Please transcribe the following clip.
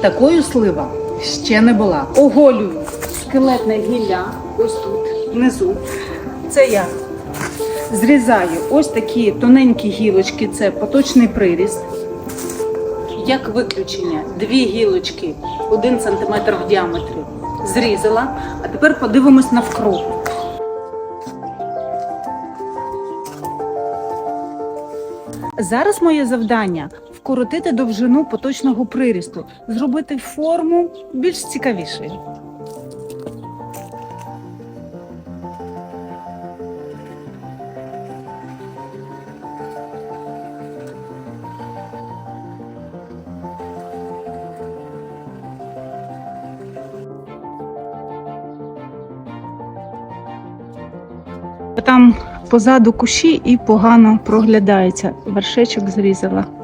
Такою слива ще не була. Оголюю скелетне гілля ось тут, внизу. Це я зрізаю ось такі тоненькі гілочки, це поточний приріст. Як виключення, дві гілочки, один сантиметр в діаметрі. Зрізала, а тепер подивимось навкруг. Зараз моє завдання вкоротити довжину поточного прирісту, зробити форму більш цікавішою. Там позаду кущі і погано проглядається. Вершечок зрізала.